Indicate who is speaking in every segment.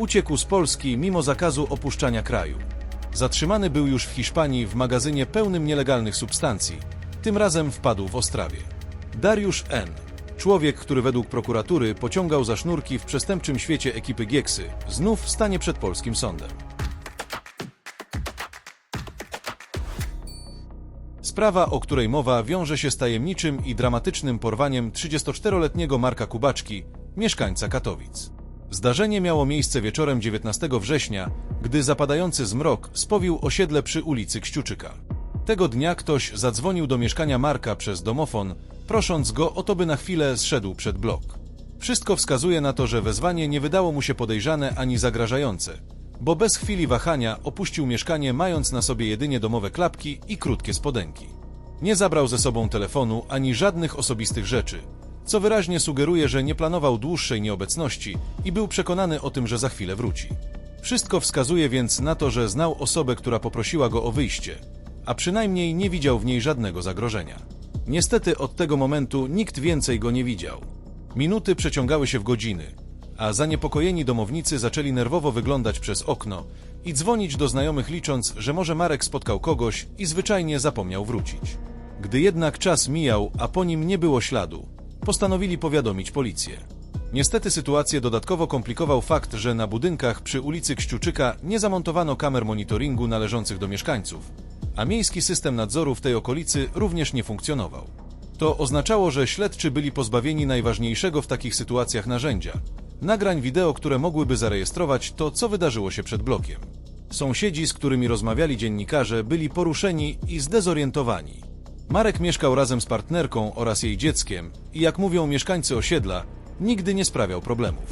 Speaker 1: Uciekł z Polski mimo zakazu opuszczania kraju. Zatrzymany był już w Hiszpanii w magazynie pełnym nielegalnych substancji. Tym razem wpadł w Ostrawie. Dariusz N. Człowiek, który według prokuratury pociągał za sznurki w przestępczym świecie ekipy Gieksy, znów stanie przed polskim sądem. Sprawa, o której mowa, wiąże się z tajemniczym i dramatycznym porwaniem 34-letniego Marka Kubaczki, mieszkańca Katowic. Zdarzenie miało miejsce wieczorem 19 września, gdy zapadający zmrok spowił osiedle przy ulicy Kściuczyka. Tego dnia ktoś zadzwonił do mieszkania Marka przez domofon, prosząc go o to, by na chwilę zszedł przed blok. Wszystko wskazuje na to, że wezwanie nie wydało mu się podejrzane ani zagrażające, bo bez chwili wahania opuścił mieszkanie mając na sobie jedynie domowe klapki i krótkie spodenki. Nie zabrał ze sobą telefonu ani żadnych osobistych rzeczy, co wyraźnie sugeruje, że nie planował dłuższej nieobecności i był przekonany o tym, że za chwilę wróci. Wszystko wskazuje więc na to, że znał osobę, która poprosiła go o wyjście, a przynajmniej nie widział w niej żadnego zagrożenia. Niestety od tego momentu nikt więcej go nie widział. Minuty przeciągały się w godziny, a zaniepokojeni domownicy zaczęli nerwowo wyglądać przez okno i dzwonić do znajomych licząc, że może Marek spotkał kogoś i zwyczajnie zapomniał wrócić. Gdy jednak czas mijał, a po nim nie było śladu, postanowili powiadomić policję. Niestety sytuację dodatkowo komplikował fakt, że na budynkach przy ulicy Kściuczyka nie zamontowano kamer monitoringu należących do mieszkańców, a miejski system nadzoru w tej okolicy również nie funkcjonował. To oznaczało, że śledczy byli pozbawieni najważniejszego w takich sytuacjach narzędzia nagrań wideo, które mogłyby zarejestrować to, co wydarzyło się przed blokiem. Sąsiedzi, z którymi rozmawiali dziennikarze, byli poruszeni i zdezorientowani. Marek mieszkał razem z partnerką oraz jej dzieckiem i jak mówią mieszkańcy osiedla, nigdy nie sprawiał problemów.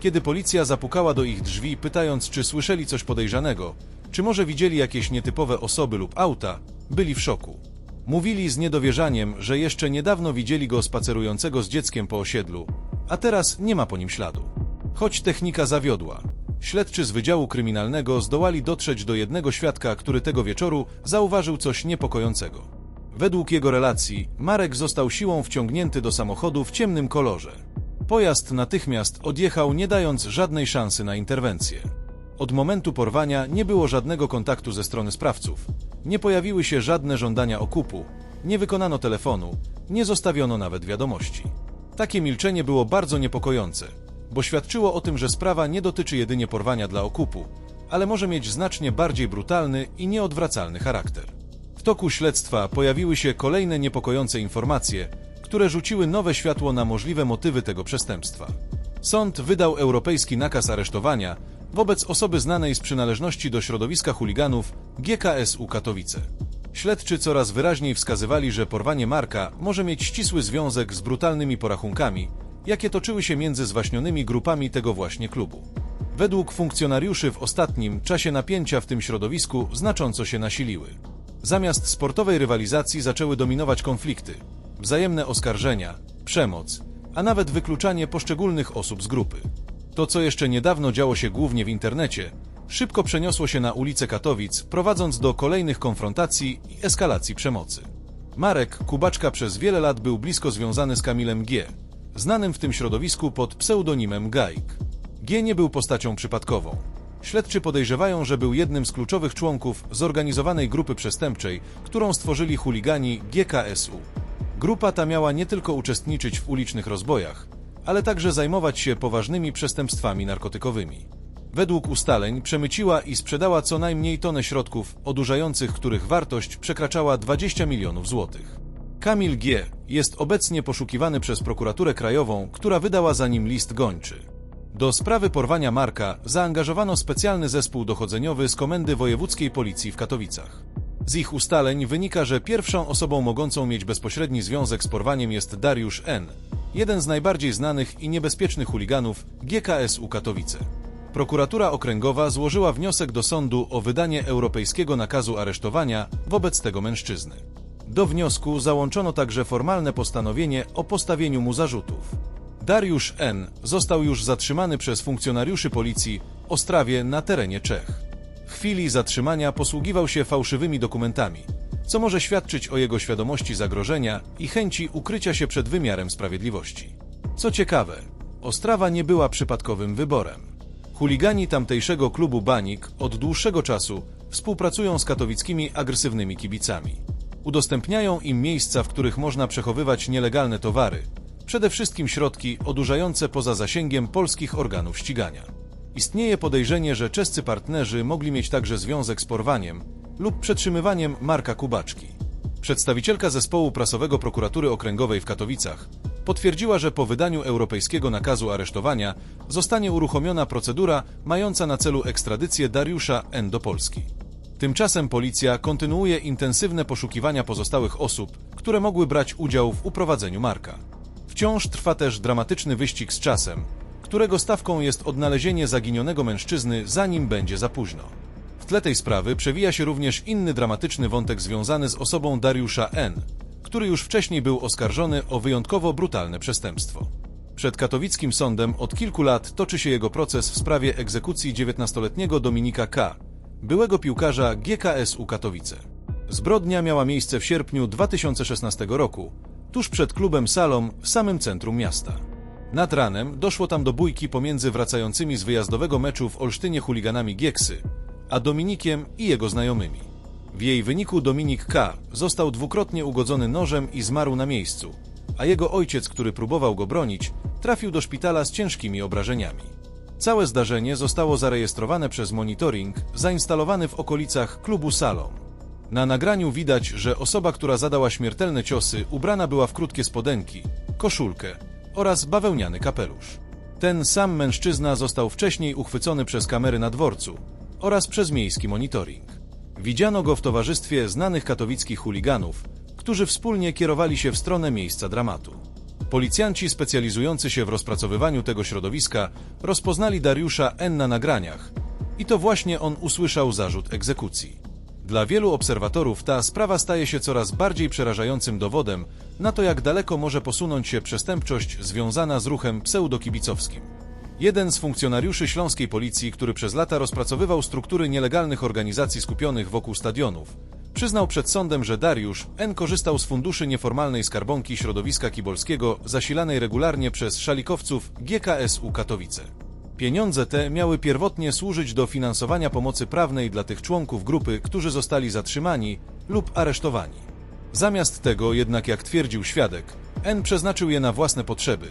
Speaker 1: Kiedy policja zapukała do ich drzwi, pytając, czy słyszeli coś podejrzanego, czy może widzieli jakieś nietypowe osoby lub auta, byli w szoku. Mówili z niedowierzaniem, że jeszcze niedawno widzieli go spacerującego z dzieckiem po osiedlu, a teraz nie ma po nim śladu. Choć technika zawiodła, śledczy z Wydziału Kryminalnego zdołali dotrzeć do jednego świadka, który tego wieczoru zauważył coś niepokojącego. Według jego relacji, Marek został siłą wciągnięty do samochodu w ciemnym kolorze. Pojazd natychmiast odjechał, nie dając żadnej szansy na interwencję. Od momentu porwania nie było żadnego kontaktu ze strony sprawców. Nie pojawiły się żadne żądania okupu, nie wykonano telefonu, nie zostawiono nawet wiadomości. Takie milczenie było bardzo niepokojące, bo świadczyło o tym, że sprawa nie dotyczy jedynie porwania dla okupu, ale może mieć znacznie bardziej brutalny i nieodwracalny charakter. W toku śledztwa pojawiły się kolejne niepokojące informacje, które rzuciły nowe światło na możliwe motywy tego przestępstwa. Sąd wydał europejski nakaz aresztowania wobec osoby znanej z przynależności do środowiska chuliganów GKSU Katowice. Śledczy coraz wyraźniej wskazywali, że porwanie Marka może mieć ścisły związek z brutalnymi porachunkami, jakie toczyły się między zwaśnionymi grupami tego właśnie klubu. Według funkcjonariuszy w ostatnim czasie napięcia w tym środowisku znacząco się nasiliły. Zamiast sportowej rywalizacji zaczęły dominować konflikty, wzajemne oskarżenia, przemoc, a nawet wykluczanie poszczególnych osób z grupy. To, co jeszcze niedawno działo się głównie w internecie, szybko przeniosło się na ulice Katowic, prowadząc do kolejnych konfrontacji i eskalacji przemocy. Marek Kubaczka przez wiele lat był blisko związany z Kamilem G., znanym w tym środowisku pod pseudonimem Gaik. G nie był postacią przypadkową. Śledczy podejrzewają, że był jednym z kluczowych członków zorganizowanej grupy przestępczej, którą stworzyli chuligani GKSU. Grupa ta miała nie tylko uczestniczyć w ulicznych rozbojach, ale także zajmować się poważnymi przestępstwami narkotykowymi. Według ustaleń przemyciła i sprzedała co najmniej tonę środków odurzających, których wartość przekraczała 20 milionów złotych. Kamil G. jest obecnie poszukiwany przez prokuraturę krajową, która wydała za nim list gończy. Do sprawy porwania Marka zaangażowano specjalny zespół dochodzeniowy z Komendy Wojewódzkiej Policji w Katowicach. Z ich ustaleń wynika, że pierwszą osobą mogącą mieć bezpośredni związek z porwaniem jest Dariusz N., jeden z najbardziej znanych i niebezpiecznych chuliganów GKS-u Katowice. Prokuratura Okręgowa złożyła wniosek do sądu o wydanie europejskiego nakazu aresztowania wobec tego mężczyzny. Do wniosku załączono także formalne postanowienie o postawieniu mu zarzutów. Dariusz N. został już zatrzymany przez funkcjonariuszy policji Ostrawie na terenie Czech. W chwili zatrzymania posługiwał się fałszywymi dokumentami, co może świadczyć o jego świadomości zagrożenia i chęci ukrycia się przed wymiarem sprawiedliwości. Co ciekawe, Ostrawa nie była przypadkowym wyborem. Chuligani tamtejszego klubu Banik od dłuższego czasu współpracują z katowickimi agresywnymi kibicami. Udostępniają im miejsca, w których można przechowywać nielegalne towary, przede wszystkim środki odurzające poza zasięgiem polskich organów ścigania. Istnieje podejrzenie, że czescy partnerzy mogli mieć także związek z porwaniem lub przetrzymywaniem Marka Kubaczki. Przedstawicielka zespołu prasowego prokuratury okręgowej w Katowicach potwierdziła, że po wydaniu europejskiego nakazu aresztowania zostanie uruchomiona procedura mająca na celu ekstradycję Dariusza N. do Polski. Tymczasem policja kontynuuje intensywne poszukiwania pozostałych osób, które mogły brać udział w uprowadzeniu Marka. Wciąż trwa też dramatyczny wyścig z czasem, którego stawką jest odnalezienie zaginionego mężczyzny, zanim będzie za późno. W tle tej sprawy przewija się również inny dramatyczny wątek związany z osobą Dariusza N., który już wcześniej był oskarżony o wyjątkowo brutalne przestępstwo. Przed katowickim sądem od kilku lat toczy się jego proces w sprawie egzekucji 19-letniego Dominika K., byłego piłkarza GKS-u Katowice. Zbrodnia miała miejsce w sierpniu 2016 roku, tuż przed klubem Salom w samym centrum miasta. Nad ranem doszło tam do bójki pomiędzy wracającymi z wyjazdowego meczu w Olsztynie chuliganami Gieksy, a Dominikiem i jego znajomymi. W jej wyniku Dominik K. został dwukrotnie ugodzony nożem i zmarł na miejscu, a jego ojciec, który próbował go bronić, trafił do szpitala z ciężkimi obrażeniami. Całe zdarzenie zostało zarejestrowane przez monitoring zainstalowany w okolicach klubu Salom. Na nagraniu widać, że osoba, która zadała śmiertelne ciosy, ubrana była w krótkie spodenki, koszulkę oraz bawełniany kapelusz. Ten sam mężczyzna został wcześniej uchwycony przez kamery na dworcu oraz przez miejski monitoring. Widziano go w towarzystwie znanych katowickich chuliganów, którzy wspólnie kierowali się w stronę miejsca dramatu. Policjanci specjalizujący się w rozpracowywaniu tego środowiska rozpoznali Dariusza N na nagraniach i to właśnie on usłyszał zarzut egzekucji. Dla wielu obserwatorów ta sprawa staje się coraz bardziej przerażającym dowodem na to, jak daleko może posunąć się przestępczość związana z ruchem pseudokibicowskim. Jeden z funkcjonariuszy śląskiej policji, który przez lata rozpracowywał struktury nielegalnych organizacji skupionych wokół stadionów, przyznał przed sądem, że Dariusz N. korzystał z funduszy nieformalnej skarbonki środowiska kibolskiego zasilanej regularnie przez szalikowców GKS-u Katowice. Pieniądze te miały pierwotnie służyć do finansowania pomocy prawnej dla tych członków grupy, którzy zostali zatrzymani lub aresztowani. Zamiast tego jednak, jak twierdził świadek, N przeznaczył je na własne potrzeby,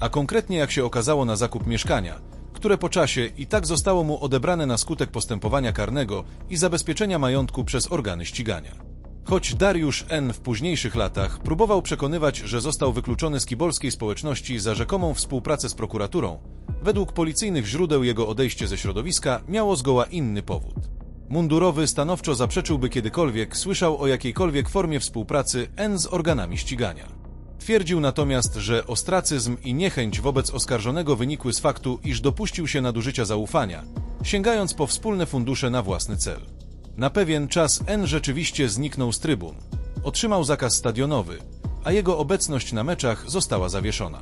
Speaker 1: a konkretnie jak się okazało na zakup mieszkania, które po czasie i tak zostało mu odebrane na skutek postępowania karnego i zabezpieczenia majątku przez organy ścigania. Choć Dariusz N. w późniejszych latach próbował przekonywać, że został wykluczony z kibolskiej społeczności za rzekomą współpracę z prokuraturą, według policyjnych źródeł jego odejście ze środowiska miało zgoła inny powód. Mundurowy stanowczo zaprzeczyłby kiedykolwiek słyszał o jakiejkolwiek formie współpracy N z organami ścigania. Twierdził natomiast, że ostracyzm i niechęć wobec oskarżonego wynikły z faktu, iż dopuścił się nadużycia zaufania, sięgając po wspólne fundusze na własny cel. Na pewien czas N rzeczywiście zniknął z trybun. Otrzymał zakaz stadionowy, a jego obecność na meczach została zawieszona.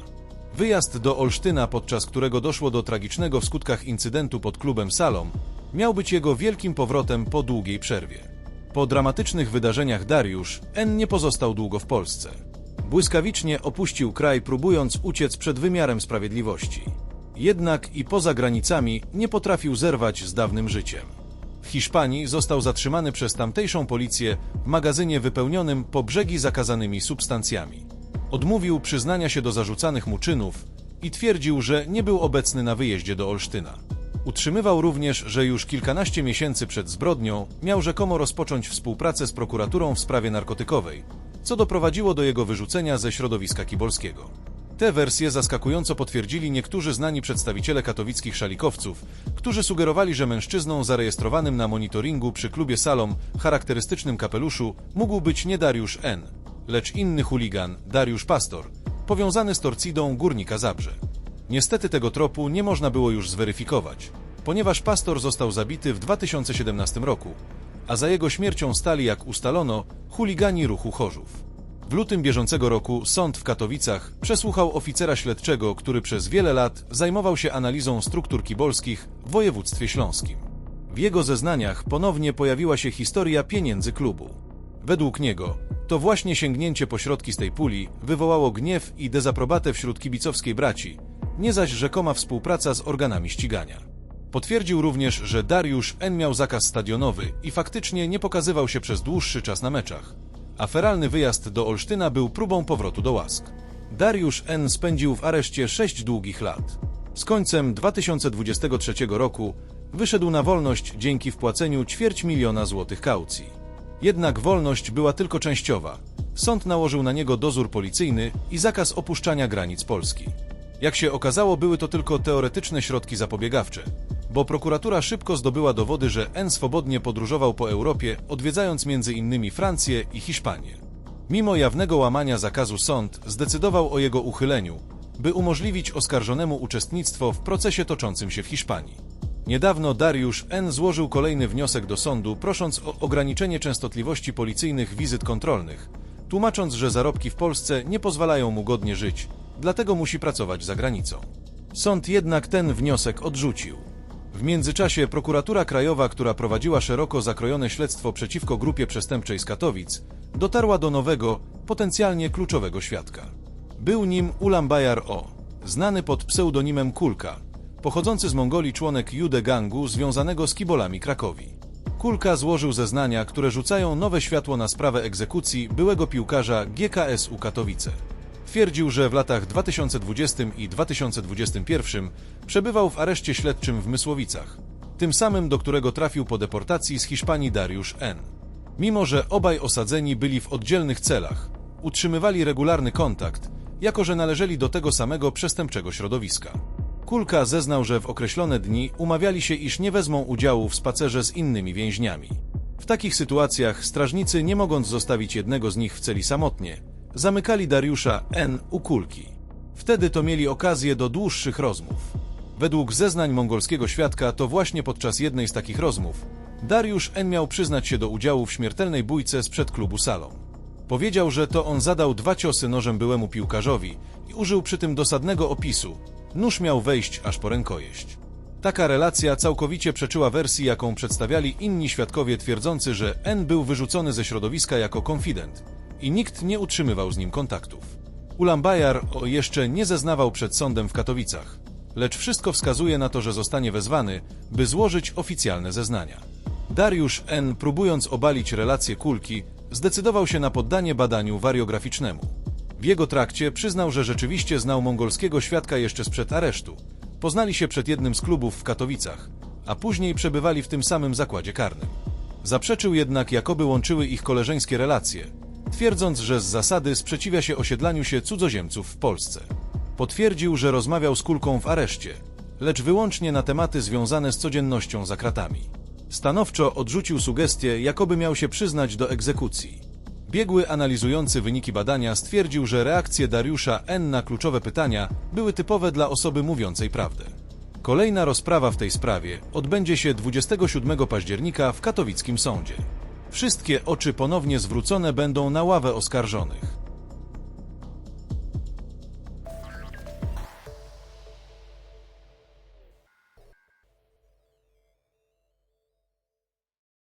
Speaker 1: Wyjazd do Olsztyna, podczas którego doszło do tragicznego w skutkach incydentu pod klubem Salom, miał być jego wielkim powrotem po długiej przerwie. Po dramatycznych wydarzeniach Dariusz N nie pozostał długo w Polsce. Błyskawicznie opuścił kraj, próbując uciec przed wymiarem sprawiedliwości. Jednak i poza granicami nie potrafił zerwać z dawnym życiem. W Hiszpanii został zatrzymany przez tamtejszą policję w magazynie wypełnionym po brzegi zakazanymi substancjami. Odmówił przyznania się do zarzucanych mu czynów i twierdził, że nie był obecny na wyjeździe do Olsztyna. Utrzymywał również, że już kilkanaście miesięcy przed zbrodnią miał rzekomo rozpocząć współpracę z prokuraturą w sprawie narkotykowej, co doprowadziło do jego wyrzucenia ze środowiska kibolskiego. Te wersje zaskakująco potwierdzili niektórzy znani przedstawiciele katowickich szalikowców, którzy sugerowali, że mężczyzną zarejestrowanym na monitoringu przy klubie Salom charakterystycznym kapeluszu mógł być nie Dariusz N., lecz inny chuligan, Dariusz Pastor, powiązany z Torcidą Górnika Zabrze. Niestety tego tropu nie można było już zweryfikować, ponieważ Pastor został zabity w 2017 roku, a za jego śmiercią stali, jak ustalono, chuligani ruchu Chorzów. W lutym bieżącego roku sąd w Katowicach przesłuchał oficera śledczego, który przez wiele lat zajmował się analizą struktur kibolskich w województwie śląskim. W jego zeznaniach ponownie pojawiła się historia pieniędzy klubu. Według niego to właśnie sięgnięcie po środki z tej puli wywołało gniew i dezaprobatę wśród kibicowskiej braci, nie zaś rzekoma współpraca z organami ścigania. Potwierdził również, że Dariusz N. miał zakaz stadionowy i faktycznie nie pokazywał się przez dłuższy czas na meczach. A feralny wyjazd do Olsztyna był próbą powrotu do łask. Dariusz N. spędził w areszcie 6 długich lat. Z końcem 2023 roku wyszedł na wolność dzięki wpłaceniu ćwierć miliona złotych kaucji. Jednak wolność była tylko częściowa. Sąd nałożył na niego dozór policyjny i zakaz opuszczania granic Polski. Jak się okazało, były to tylko teoretyczne środki zapobiegawcze, bo prokuratura szybko zdobyła dowody, że N swobodnie podróżował po Europie, odwiedzając m.in. Francję i Hiszpanię. Mimo jawnego łamania zakazu sąd zdecydował o jego uchyleniu, by umożliwić oskarżonemu uczestnictwo w procesie toczącym się w Hiszpanii. Niedawno Dariusz N. złożył kolejny wniosek do sądu, prosząc o ograniczenie częstotliwości policyjnych wizyt kontrolnych, tłumacząc, że zarobki w Polsce nie pozwalają mu godnie żyć, dlatego musi pracować za granicą. Sąd jednak ten wniosek odrzucił. W międzyczasie prokuratura krajowa, która prowadziła szeroko zakrojone śledztwo przeciwko grupie przestępczej z Katowic, dotarła do nowego, potencjalnie kluczowego świadka. Był nim Ulam Bajar O, znany pod pseudonimem Kulka, pochodzący z Mongolii członek Jude gangu związanego z kibolami Krakowi. Kulka złożył zeznania, które rzucają nowe światło na sprawę egzekucji byłego piłkarza GKS-u Katowice. Twierdził, że w latach 2020 i 2021 przebywał w areszcie śledczym w Mysłowicach, tym samym do którego trafił po deportacji z Hiszpanii Dariusz N. Mimo, że obaj osadzeni byli w oddzielnych celach, utrzymywali regularny kontakt, jako że należeli do tego samego przestępczego środowiska. Kulka zeznał, że w określone dni umawiali się, iż nie wezmą udziału w spacerze z innymi więźniami. W takich sytuacjach strażnicy, nie mogąc zostawić jednego z nich w celi samotnie, zamykali Dariusza N. u Kulki. Wtedy to mieli okazję do dłuższych rozmów. Według zeznań mongolskiego świadka to właśnie podczas jednej z takich rozmów Dariusz N. miał przyznać się do udziału w śmiertelnej bójce sprzed klubu salą. Powiedział, że to on zadał dwa ciosy nożem byłemu piłkarzowi i użył przy tym dosadnego opisu. Nóż miał wejść aż po rękojeść. Taka relacja całkowicie przeczyła wersji, jaką przedstawiali inni świadkowie twierdzący, że N był wyrzucony ze środowiska jako konfident i nikt nie utrzymywał z nim kontaktów. Ulam Bajar o jeszcze nie zeznawał przed sądem w Katowicach, lecz wszystko wskazuje na to, że zostanie wezwany, by złożyć oficjalne zeznania. Dariusz N., próbując obalić relacje kulki, zdecydował się na poddanie badaniu wariograficznemu. W jego trakcie przyznał, że rzeczywiście znał mongolskiego świadka jeszcze sprzed aresztu. Poznali się przed jednym z klubów w Katowicach, a później przebywali w tym samym zakładzie karnym. Zaprzeczył jednak, jakoby łączyły ich koleżeńskie relacje, twierdząc, że z zasady sprzeciwia się osiedlaniu się cudzoziemców w Polsce. Potwierdził, że rozmawiał z kulką w areszcie, lecz wyłącznie na tematy związane z codziennością za kratami. Stanowczo odrzucił sugestie, jakoby miał się przyznać do egzekucji. Biegły analizujący wyniki badania stwierdził, że reakcje Dariusza N na kluczowe pytania były typowe dla osoby mówiącej prawdę. Kolejna rozprawa w tej sprawie odbędzie się 27 października w katowickim sądzie. Wszystkie oczy ponownie zwrócone będą na ławę oskarżonych.